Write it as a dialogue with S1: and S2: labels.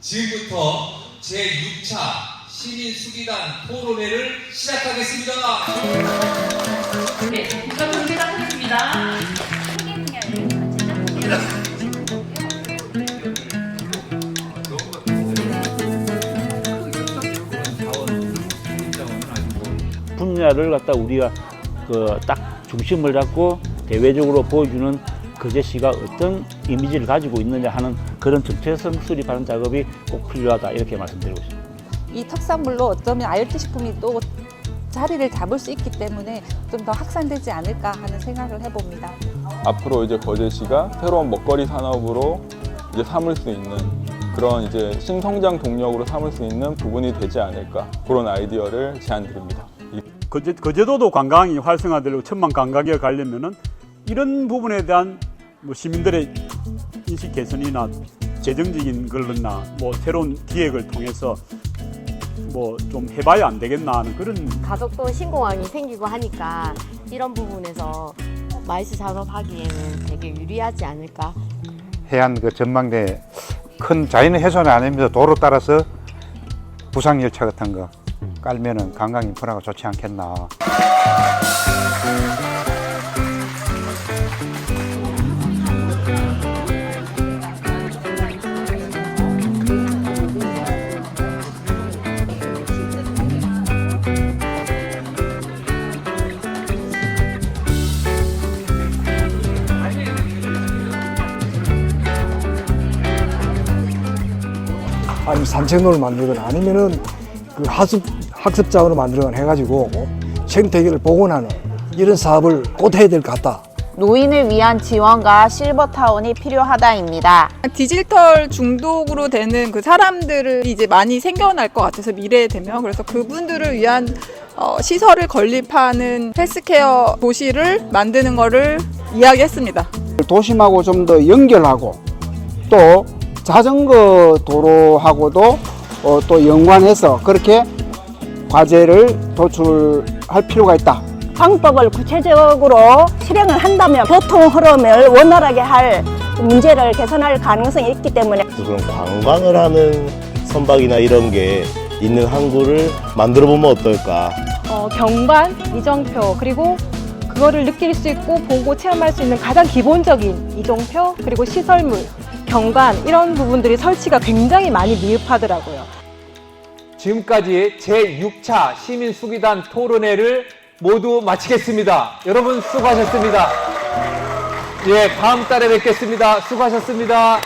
S1: 지금부터 제6차 시민 수기단 토론회를 시작하겠습니다.
S2: 네, 본격적으로 시작하겠습니다.
S3: 분야를 갖다 우리가 그 딱 중심을 잡고 대외적으로 보여주는 그 제시가 어떤 이미지를 가지고 있느냐 하는 그런 정체성 수립하는 작업이 꼭 필요하다 이렇게 말씀드리고 싶습니다.
S4: 이 특산물로 어쩌면 IoT 식품이 또 자리를 잡을 수 있기 때문에 좀 더 확산되지 않을까 하는 생각을 해봅니다.
S5: 앞으로 이제 거제시가 새로운 먹거리 산업으로 이제 삼을 수 있는 그런 이제 신성장 동력으로 삼을 수 있는 부분이 되지 않을까 그런 아이디어를 제안드립니다. 이
S6: 거제, 거제도도 관광이 활성화되고 천만 관광객이 가려면은 이런 부분에 대한 뭐 시민들의 인식 개선이나 재정적인 걸로나 뭐 새로운 기획을 통해서 뭐 좀 해봐야 안 되겠나 하는 그런
S7: 가덕도 신공항이 생기고 하니까 이런 부분에서 마이스 작업하기에는 되게 유리하지 않을까
S8: 해안 그 전망대 큰 자연 훼손을 안 하면서 도로 따라서 부상 열차 같은 거 깔면은 관광 인프라가 좋지 않겠나.
S9: 아니면 산책로를 만들거나 아니면은 그 하습 학습 자원을 만들거나 해가지고 생태계를 복원하는 이런 사업을 꼭 해야 될 것 같다.
S10: 노인을 위한 지원과 실버타운이 필요하다입니다.
S4: 디지털 중독으로 되는 그 사람들을 이제 많이 생겨날 것 같아서 미래에 되면 그래서 그분들을 위한 어, 시설을 건립하는 헬스케어 도시를 만드는 거를 이야기했습니다.
S9: 도심하고 좀 더 연결하고 또 자전거 도로하고도 어, 또 연관해서 그렇게 과제를 도출할 필요가 있다.
S10: 방법을 구체적으로 실행을 한다면 교통 흐름을 원활하게 할 문제를 개선할 가능성이 있기 때문에
S11: 그런 관광을 하는 선박이나 이런 게 있는 항구를 만들어 보면 어떨까?
S7: 어, 경관, 이정표 그리고 그거를 느낄 수 있고 보고 체험할 수 있는 가장 기본적인 이정표 그리고 시설물, 경관 이런 부분들이 설치가 굉장히 많이 미흡하더라고요.
S1: 지금까지 제6차 시민 수기단 토론회를 모두 마치겠습니다. 여러분 수고하셨습니다. 예, 다음 달에 뵙겠습니다. 수고하셨습니다.